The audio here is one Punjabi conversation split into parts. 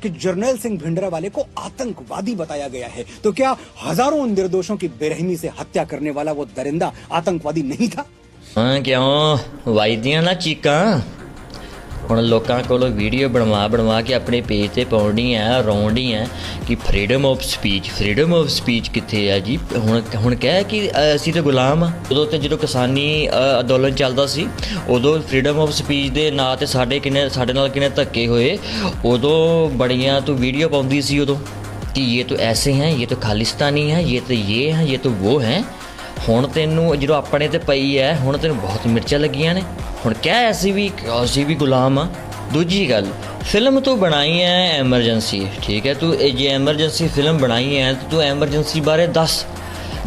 कि जर्नैल सिंह भिंडरा वाले को आतंकवादी बताया गया है। तो क्या हज़ारों निर्दोषों की बेरहमी से हत्या करने वाला वो दरिंदा आतंकवादी नहीं था? हाँ क्यों वाइदिया ना चीका? ਹੁਣ ਲੋਕਾਂ ਕੋਲੋਂ ਵੀਡੀਓ ਬਣਵਾ ਬਣਵਾ ਕੇ ਆਪਣੇ ਪੇਜ ਤੇ ਪਾਉਣੀ ਆ ਰੌਂਡੀ ਆ ਕਿ freedom of speech freedom of speech ਕਿੱਥੇ ਆ ਜੀ? ਹੁਣ ਹੁਣ ਕਹਿ ਕਿ ਅਸੀਂ ਤਾਂ ਗੁਲਾਮ ਆ। ਉਦੋਂ ਤੇ ਜਦੋਂ ਕਿਸਾਨੀ ਅੰਦੋਲਨ ਚੱਲਦਾ ਸੀ, ਉਦੋਂ ਫਰੀडम ਆਫ ਸਪੀਚ ਦੇ ਨਾਂ ਤੇ ਸਾਡੇ ਕਿੰਨੇ, ਸਾਡੇ ਨਾਲ ਕਿੰਨੇ ਧੱਕੇ ਹੋਏ, ਉਦੋਂ ਬੜੀਆਂ ਤੋਂ ਵੀਡੀਓ ਪਾਉਂਦੀ ਸੀ ਉਦੋਂ ਕਿ ਇਹ ਤਾਂ ਐਸੇ ਹੈ, ਇਹ ਤਾਂ ਖਾਲਿਸਤਾਨੀ ਹੈ, ਇਹ ਤਾਂ ਇਹ ਹੈ, ਇਹ ਤਾਂ ਉਹ ਹੈ। ਹੁਣ ਤੈਨੂੰ ਜਦੋਂ ਆਪਣੇ ਤੇ ਪਈ ਹੈ, ਹੁਣ ਤੈਨੂੰ ਬਹੁਤ ਮਿਰਚਾਂ ਲੱਗੀਆਂ ਨੇ। ਹੁਣ ਕਹਿ ਅਸੀਂ ਵੀ ਅਸੀਂ ਵੀ ਗੁਲਾਮ ਆ। ਦੂਜੀ ਗੱਲ ਫਿਲਮ ਤੂੰ ਬਣਾਈ ਹੈ ਐਮਰਜੈਂਸੀ ਠੀਕ ਹੈ ਤੂੰ ਇਹ ਜੇ ਐਮਰਜੈਂਸੀ ਫਿਲਮ ਬਣਾਈ ਹੈ ਤਾਂ ਤੂੰ ਐਮਰਜੈਂਸੀ ਬਾਰੇ ਦੱਸ।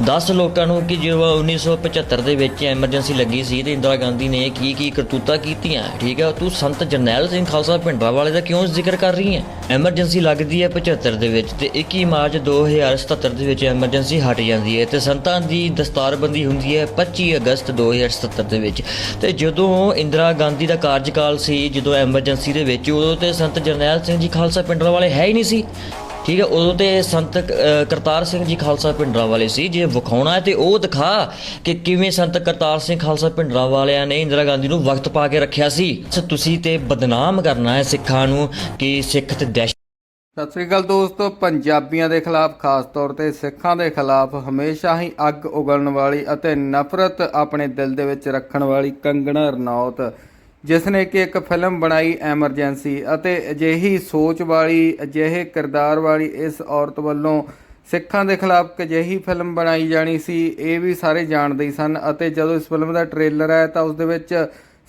10 ਲੋਕਾਂ ਨੂੰ ਕਿ ਜਦੋਂ 1975 ਦੇ ਵਿੱਚ ਐਮਰਜੈਂਸੀ ਲੱਗੀ ਸੀ ਤੇ ਇੰਦਰਾ ਗਾਂਧੀ ਨੇ ਕੀ ਕੀ ਕਰਤੂਤਾ ਕੀਤੀਆਂ, ਠੀਕ ਹੈ ਤੂੰ ਸੰਤ ਜਰਨੈਲ ਸਿੰਘ ਖਾਲਸਾ ਭਿੰਡਰਾ ਵਾਲੇ ਦਾ ਕਿਉਂ ਜ਼ਿਕਰ ਕਰ ਰਹੀ ਹੈ? ਐਮਰਜੈਂਸੀ ਲੱਗਦੀ ਹੈ 75 ਦੇ ਵਿੱਚ ਤੇ 21 ਮਾਰਚ 2077 ਦੇ ਵਿੱਚ ਐਮਰਜੈਂਸੀ ਹਟ ਜਾਂਦੀ ਹੈ ਤੇ ਸੰਤਾਂ ਦੀ ਦਸਤਾਰਬੰਦੀ ਹੁੰਦੀ ਹੈ 25 ਅਗਸਤ 2077 ਦੇ ਵਿੱਚ। ਤੇ ਜਦੋਂ ਇੰਦਰਾ ਗਾਂਧੀ ਦਾ ਕਾਰਜਕਾਲ ਸੀ, ਜਦੋਂ ਐਮਰਜੈਂਸੀ ਦੇ ਵਿੱਚ, ਉਦੋਂ ਤੇ ਸੰਤ ਜਰਨੈਲ ਸਿੰਘ ਜੀ ਖਾਲਸਾ ਭਿੰਡਰਾ ਵਾਲੇ ਹੈ ਹੀ ਨਹੀਂ ਸੀ। ਠੀਕ ਹੈ, ਉਦੋਂ ਤੇ ਸੰਤ ਕਰਤਾਰ ਸਿੰਘ ਜੀ ਖਾਲਸਾ ਭਿੰਡਰਾਂ ਵਾਲੇ ਸੀ, ਜੇ ਵਿਖਾਉਣਾ ਹੈ ਤੇ ਉਹ ਦਿਖਾ ਕਿ ਕਿਵੇਂ ਸੰਤ ਕਰਤਾਰ ਸਿੰਘ ਖਾਲਸਾ ਭਿੰਡਰਾਂ ਵਾਲਿਆਂ ਨੇ ਇੰਦਰਾ ਗਾਂਧੀ ਨੂੰ ਵਕਤ ਪਾ ਕੇ ਰੱਖਿਆ ਸੀ। ਤੁਸੀਂ ਤੇ ਬਦਨਾਮ ਕਰਨਾ ਹੈ ਸਿੱਖਾਂ ਨੂੰ ਕਿ ਸਿੱਖ ਤੇ ਦਹਿਸ਼ਤ ਸਤਿ ਸ੍ਰੀ ਅਕਾਲ ਦੋਸਤੋ, ਪੰਜਾਬੀਆਂ ਦੇ ਖਿਲਾਫ, ਖਾਸ ਤੌਰ ਤੇ ਸਿੱਖਾਂ ਦੇ ਖਿਲਾਫ ਹਮੇਸ਼ਾ ਹੀ ਅੱਗ ਉਗਲਣ ਵਾਲੀ ਅਤੇ ਨਫ਼ਰਤ ਆਪਣੇ ਦਿਲ ਦੇ ਵਿੱਚ ਰੱਖਣ ਵਾਲੀ ਕੰਗਣਾ ਰਣੌਤ ਜਿਸ ਨੇ ਕਿ ਇੱਕ ਫਿਲਮ ਬਣਾਈ ਐਮਰਜੈਂਸੀ ਅਤੇ ਅਜਿਹੀ ਸੋਚ ਵਾਲੀ, ਅਜਿਹੇ ਕਿਰਦਾਰ ਵਾਲੀ ਇਸ ਔਰਤ ਵੱਲੋਂ ਸਿੱਖਾਂ ਦੇ ਖਿਲਾਫ ਇੱਕ ਅਜਿਹੀ ਫਿਲਮ ਬਣਾਈ ਜਾਣੀ ਸੀ, ਇਹ ਵੀ ਸਾਰੇ ਜਾਣਦੇ ਹੀ ਸਨ ਅਤੇ ਜਦੋਂ ਇਸ ਫਿਲਮ ਦਾ ਟ੍ਰੇਲਰ ਆਇਆ ਤਾਂ ਉਸ ਦੇ ਵਿੱਚ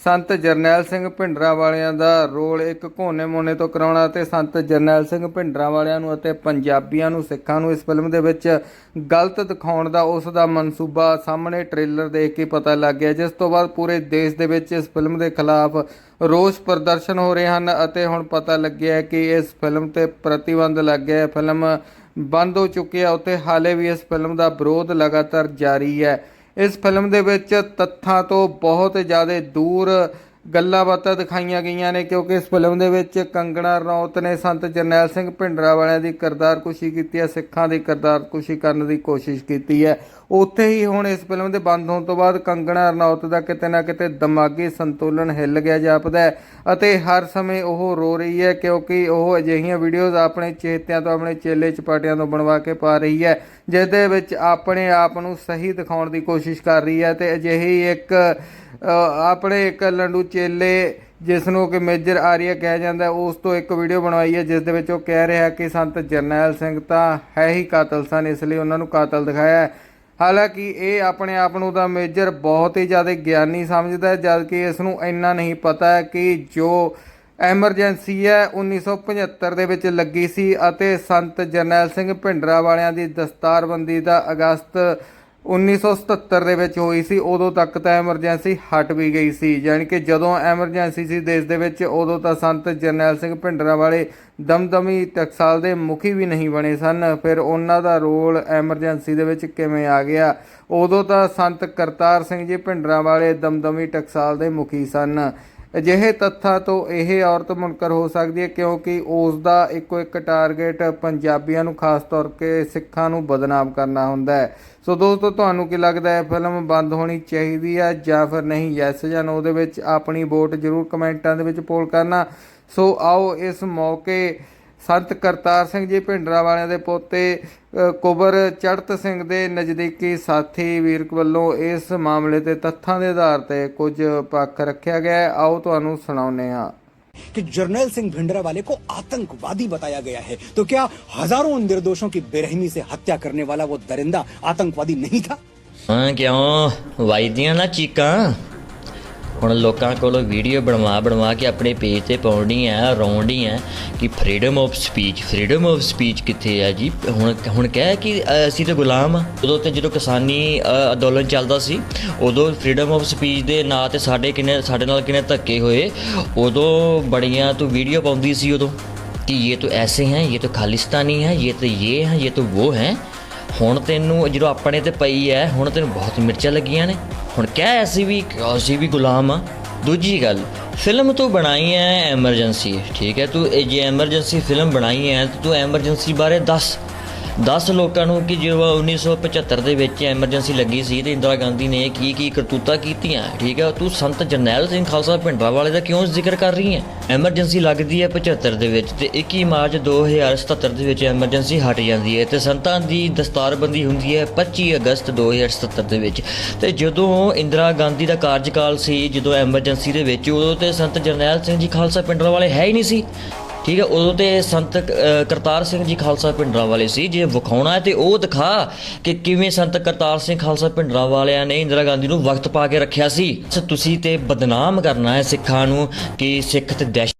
ਸੰਤ ਜਰਨੈਲ ਸਿੰਘ ਭਿੰਡਰਾ ਵਾਲਿਆਂ ਦਾ ਰੋਲ ਇੱਕ ਕੋਨੇ ਮੋਨੇ ਤੋਂ ਕਰਾਉਣਾ ਤੇ ਸੰਤ ਜਰਨੈਲ ਸਿੰਘ ਭਿੰਡਰਾ ਵਾਲਿਆਂ ਨੂੰ ਅਤੇ ਪੰਜਾਬੀਆਂ ਨੂੰ ਸਿੱਖਾਂ ਨੂੰ ਇਸ ਫਿਲਮ ਦੇ ਵਿੱਚ ਗਲਤ ਦਿਖਾਉਣ ਦਾ ਉਸ ਦਾ ਮਨਸੂਬਾ ਸਾਹਮਣੇ ਟ੍ਰੇਲਰ ਦੇਖ ਕੇ ਪਤਾ ਲੱਗ ਗਿਆ, ਜਿਸ ਤੋਂ ਬਾਅਦ ਪੂਰੇ ਦੇਸ਼ ਦੇ ਵਿੱਚ ਇਸ ਫਿਲਮ ਦੇ ਖਿਲਾਫ ਰੋਸ ਪ੍ਰਦਰਸ਼ਨ ਹੋ ਰਹੇ ਹਨ ਅਤੇ ਹੁਣ ਪਤਾ ਲੱਗਿਆ ਕਿ ਇਸ ਫਿਲਮ ਤੇ ਪ੍ਰਤੀਬੰਧ ਲੱਗ ਗਿਆ। ਫਿਲਮ ਬੰਦ ਹੋ ਚੁੱਕੀ ਹੈ ਉੱਤੇ ਹਾਲੇ ਵੀ ਇਸ ਫਿਲਮ ਦਾ ਵਿਰੋਧ ਲਗਾਤਾਰ ਜਾਰੀ ਹੈ। ਇਸ ਫਿਲਮ ਦੇ ਵਿੱਚ ਤੱਥਾਂ ਤੋਂ ਬਹੁਤ ਜ਼ਿਆਦਾ ਦੂਰ ਗੱਲਾਂ ਬਾਤਾਂ ਦਿਖਾਈਆਂ ਗਈਆਂ ਨੇ, ਕਿਉਂਕਿ ਇਸ ਫਿਲਮ ਦੇ ਵਿੱਚ ਕੰਗਣਾ ਰਣੌਤ ਨੇ ਸੰਤ ਜਰਨੈਲ ਸਿੰਘ ਭਿੰਡਰਾ ਵਾਲਿਆਂ ਦੀ ਕਿਰਦਾਰਕੁਸ਼ੀ ਕੀਤੀ ਹੈ, ਸਿੱਖਾਂ ਦੀ ਕਿਰਦਾਰਕੁਸ਼ੀ ਕਰਨ ਦੀ ਕੋਸ਼ਿਸ਼ ਕੀਤੀ ਹੈ। ਉੱਥੇ ਹੀ ਹੁਣ ਇਸ ਫਿਲਮ ਦੇ ਬੰਦ ਹੋਣ ਤੋਂ ਬਾਅਦ ਕੰਗਣਾ ਰਣੌਤ ਦਾ ਕਿਤੇ ਨਾ ਕਿਤੇ ਦਿਮਾਗੀ ਸੰਤੁਲਨ ਹਿੱਲ ਗਿਆ ਜਾਪਦਾ ਅਤੇ ਹਰ ਸਮੇਂ ਉਹ ਰੋ ਰਹੀ ਹੈ, ਕਿਉਂਕਿ ਉਹ ਅਜਿਹੀਆਂ ਵੀਡੀਓਜ਼ ਆਪਣੇ ਚੇਤਿਆਂ ਤੋਂ, ਆਪਣੇ ਚੇਲੇ ਚਪਾਟਿਆਂ ਤੋਂ ਬਣਵਾ ਕੇ ਪਾ ਰਹੀ ਹੈ। ਜਿਸ ਦੇ ਵਿੱਚ ਆਪਣੇ ਆਪ ਨੂੰ ਸਹੀ ਦਿਖਾਉਣ ਦੀ ਕੋਸ਼ਿਸ਼ ਕਰ ਰਹੀ ਹੈ ਤੇ ਅਜਿਹੀ ਇੱਕ ਆਪਣੇ ਇੱਕ ਲੰਡੂ ਚੇਲੇ ਜਿਸ ਨੂੰ ਕਿ ਮੇਜਰ ਆਰੀਆ ਕਿਹਾ ਜਾਂਦਾ, ਉਸ ਤੋਂ ਇੱਕ ਵੀਡੀਓ ਬਣਵਾਈ ਹੈ ਜਿਸ ਦੇ ਵਿੱਚ ਉਹ ਕਹਿ ਰਿਹਾ ਕਿ ਸੰਤ ਜਰਨੈਲ ਸਿੰਘ ਤਾਂ ਹੈ ਹੀ ਕਾਤਲ ਸਨ, ਇਸ ਲਈ ਉਹਨਾਂ ਨੂੰ ਕਾਤਲ ਦਿਖਾਇਆ ਹਾਲਾਂਕਿ ਇਹ ਆਪਣੇ ਆਪ ਨੂੰ ਤਾਂ ਮੇਜਰ ਬਹੁਤ ਹੀ ਜ਼ਿਆਦਾ ਗਿਆਨੀ ਸਮਝਦਾ ਹੈ, ਜਦਕਿ ਇਸ ਨੂੰ ਇੰਨਾ ਨਹੀਂ ਪਤਾ ਕਿ ਜੋ ਐਮਰਜੈਂਸੀ ਹੈ 1975 ਦੇ ਵਿੱਚ ਲੱਗੀ ਸੀ ਅਤੇ ਸੰਤ ਜਰਨੈਲ ਸਿੰਘ ਭਿੰਡਰਾ ਵਾਲਿਆਂ ਦੀ ਦਸਤਾਰਬੰਦੀ ਦਾ ਅਗਸਤ 1977 ਦੇ ਵਿੱਚ ਹੋਈ ਸੀ। ਉਦੋਂ ਤੱਕ ਤਾਂ ਐਮਰਜੈਂਸੀ ਹਟ ਵੀ ਗਈ ਸੀ। ਯਾਨੀ ਕਿ ਜਦੋਂ ਐਮਰਜੈਂਸੀ ਸੀ ਦੇਸ਼ ਦੇ ਵਿੱਚ, ਉਦੋਂ ਤਾਂ ਸੰਤ ਜਰਨੈਲ ਸਿੰਘ ਭਿੰਡਰਾ ਵਾਲੇ ਦਮਦਮੀ ਟਕਸਾਲ ਦੇ ਮੁਖੀ ਵੀ ਨਹੀਂ ਬਣੇ ਸਨ। ਫਿਰ ਉਹਨਾਂ ਦਾ ਰੋਲ ਐਮਰਜੈਂਸੀ ਦੇ ਵਿੱਚ ਕਿਵੇਂ ਆ ਗਿਆ? ਉਦੋਂ ਤਾਂ ਸੰਤ ਕਰਤਾਰ ਸਿੰਘ ਜੀ ਭਿੰਡਰਾ ਵਾਲੇ ਦਮਦਮੀ ਟਕਸਾਲ ਦੇ ਮੁਖੀ ਸਨ। ਅਜਿਹੇ ਤੱਥਾਂ ਤੋਂ ਇਹ ਔਰਤ ਮੁਨਕਰ ਹੋ ਸਕਦੀ ਹੈ ਕਿਉਂਕਿ ਉਸ ਦਾ ਇੱਕੋ ਇੱਕ ਟਾਰਗੇਟ ਪੰਜਾਬੀਆਂ ਨੂੰ ਖਾਸ ਤੌਰ ਤੇ ਸਿੱਖਾਂ ਨੂੰ ਬਦਨਾਮ ਕਰਨਾ ਹੁੰਦਾ ਹੈ। ਸੋ ਦੋਸਤੋ, ਤੁਹਾਨੂੰ ਕੀ ਲੱਗਦਾ ਹੈ? ਫਿਲਮ ਬੰਦ ਹੋਣੀ ਚਾਹੀਦੀ ਹੈ ਜਾਂ ਫਿਰ ਨਹੀਂ? ਯੈਸ ਜਾਂ ਨੋ ਦੇ ਵਿੱਚ ਆਪਣੀ ਵੋਟ ਜ਼ਰੂਰ ਕਮੈਂਟਾਂ ਦੇ ਵਿੱਚ ਪੋਲ ਕਰਨਾ। ਸੋ ਆਓ ਇਸ ਮੌਕੇ ਸੰਤ ਕਰਤਾਰ ਸਿੰਘ ਜੀ ਭਿੰਡਰਾ ਵਾਲਿਆਂ ਦੇ ਪੋਤੇ ਅ, ਕੁਬਰ ਚੜਤ ਸਿੰਘ ਦੇ ਨਜ਼ਦੀਕੀ ਸਾਥੀ ਵੀਰ ਵੱਲੋਂ ਇਸ ਮਾਮਲੇ ਤੇ ਤੱਥਾਂ ਦੇ ਆਧਾਰ ਤੇ ਕੁਝ ਪੱਖ ਰੱਖਿਆ ਗਿਆ ਹੈ। ਆਓ ਤੁਹਾਨੂੰ ਸੁਣਾਉਂਦੇ ਹਾਂ कि जर्नैल सिंह भिंडरा वाले को आतंकवादी बताया गया है तो क्या हजारों निर्दोषों की बेरहमी से हत्या करने वाला वो दरिंदा आतंकवादी नहीं था ਹਾਂ ਕਿਉਂ ਵਾਈਦੀਆਂ ਨਾ ਚੀਕਾਂ ਹੁਣ ਲੋਕਾਂ ਕੋਲੋਂ ਵੀਡੀਓ ਬਣਵਾ ਬਣਵਾ ਕੇ ਆਪਣੇ ਪੇਜ ਤੇ ਪਾਉਣੀ ਹੈ ਰੌਂਡੀ ਹੈ ਕਿ freedom of speech freedom of speech ਕਿੱਥੇ ਹੈ ਜੀ? ਹੁਣ ਹੁਣ ਕਹਿ ਕਿ ਅਸੀਂ ਤਾਂ ਗੁਲਾਮ ਆ। ਉਦੋਂ ਤੇ ਜਦੋਂ ਕਿਸਾਨੀ ਅੰਦੋਲਨ ਚੱਲਦਾ ਸੀ, ਉਦੋਂ ਫਰੀडम ਆਫ ਸਪੀਚ ਦੇ ਨਾਂ ਤੇ ਸਾਡੇ ਕਿੰਨੇ, ਸਾਡੇ ਨਾਲ ਕਿੰਨੇ ਧੱਕੇ ਹੋਏ, ਉਦੋਂ ਬੜੀਆਂ ਤੋਂ ਵੀਡੀਓ ਪਾਉਂਦੀ ਸੀ ਉਦੋਂ ਕਿ ਇਹ ਤਾਂ ਐਸੇ ਹੈ, ਇਹ ਤਾਂ ਖਾਲਿਸਤਾਨੀ ਹੈ, ਇਹ ਤਾਂ ਇਹ ਹੈ, ਇਹ ਤਾਂ ਉਹ ਹੈ। ਹੁਣ ਤੈਨੂੰ ਜਿਹੜਾ ਆਪਣੇ ਤੇ ਪਈ ਹੈ, ਹੁਣ ਤੈਨੂੰ ਬਹੁਤ ਮਿਰਚਾਂ ਲੱਗੀਆਂ ਨੇ। ਹੁਣ ਕਹਿ ਅਸੀਂ ਵੀ ਅਸੀਂ ਵੀ ਗੁਲਾਮ ਆ। ਦੂਜੀ ਗੱਲ ਫਿਲਮ ਤੂੰ ਬਣਾਈ ਹੈ ਐਮਰਜੈਂਸੀ ਠੀਕ ਹੈ ਤੂੰ ਇਹ ਜੇ ਐਮਰਜੈਂਸੀ ਫਿਲਮ ਬਣਾਈ ਹੈ ਤਾਂ ਤੂੰ ਐਮਰਜੈਂਸੀ ਬਾਰੇ ਦੱਸ। 10 ਲੋਕਾਂ ਨੂੰ ਕਿ ਜਦੋਂ 1975 ਦੇ ਵਿੱਚ ਐਮਰਜੈਂਸੀ ਲੱਗੀ ਸੀ ਤੇ ਇੰਦਰਾ ਗਾਂਧੀ ਨੇ ਕੀ ਕੀ ਕਰਤੂਤਾਂ ਕੀਤੀਆਂ, ਠੀਕ ਹੈ? ਤੂੰ ਸੰਤ ਜਰਨੈਲ ਸਿੰਘ ਖਾਲਸਾ ਭਿੰਡਰਾਂਵਾਲੇ ਦਾ ਕਿਉਂ ਜ਼ਿਕਰ ਕਰ ਰਹੀ ਹੈ? ਐਮਰਜੈਂਸੀ ਲੱਗਦੀ ਹੈ 75 ਦੇ ਵਿੱਚ ਤੇ 21 ਮਾਰਚ 2077 ਦੇ ਵਿੱਚ ਐਮਰਜੈਂਸੀ ਹਟ ਜਾਂਦੀ ਹੈ ਤੇ ਸੰਤਾਂ ਦੀ ਦਸਤਾਰਬੰਦੀ ਹੁੰਦੀ ਹੈ 25 ਅਗਸਤ 2077 ਦੇ ਵਿੱਚ। ਤੇ ਜਦੋਂ ਇੰਦਰਾ ਗਾਂਧੀ ਦਾ ਕਾਰਜਕਾਲ ਸੀ, ਜਦੋਂ ਐਮਰਜੈਂਸੀ ਦੇ ਵਿੱਚ, ਉਦੋਂ ਤੇ ਸੰਤ ਜਰਨੈਲ ਸਿੰਘ ਜੀ ਖਾਲਸਾ ਭਿੰਡਰਾਂਵਾਲੇ ਹੈ ਹੀ ਨਹੀਂ ਸੀ। ਠੀਕ ਹੈ, ਉਦੋਂ ਤੇ ਸੰਤ ਕਰਤਾਰ ਸਿੰਘ ਜੀ ਖਾਲਸਾ ਭਿੰਡਰਾਂ ਵਾਲੇ ਸੀ, ਜੇ ਵਿਖਾਉਣਾ ਹੈ ਤੇ ਉਹ ਦਿਖਾ ਕਿ ਕਿਵੇਂ ਸੰਤ ਕਰਤਾਰ ਸਿੰਘ ਖਾਲਸਾ ਭਿੰਡਰਾਂ ਵਾਲਿਆਂ ਨੇ ਇੰਦਰਾ ਗਾਂਧੀ ਨੂੰ ਵਕਤ ਪਾ ਕੇ ਰੱਖਿਆ ਸੀ। ਤੁਸੀਂ ਤੇ ਬਦਨਾਮ ਕਰਨਾ ਹੈ ਸਿੱਖਾਂ ਨੂੰ ਕਿ ਸਿੱਖ ਤੇ ਦਹਿਸ਼ਤ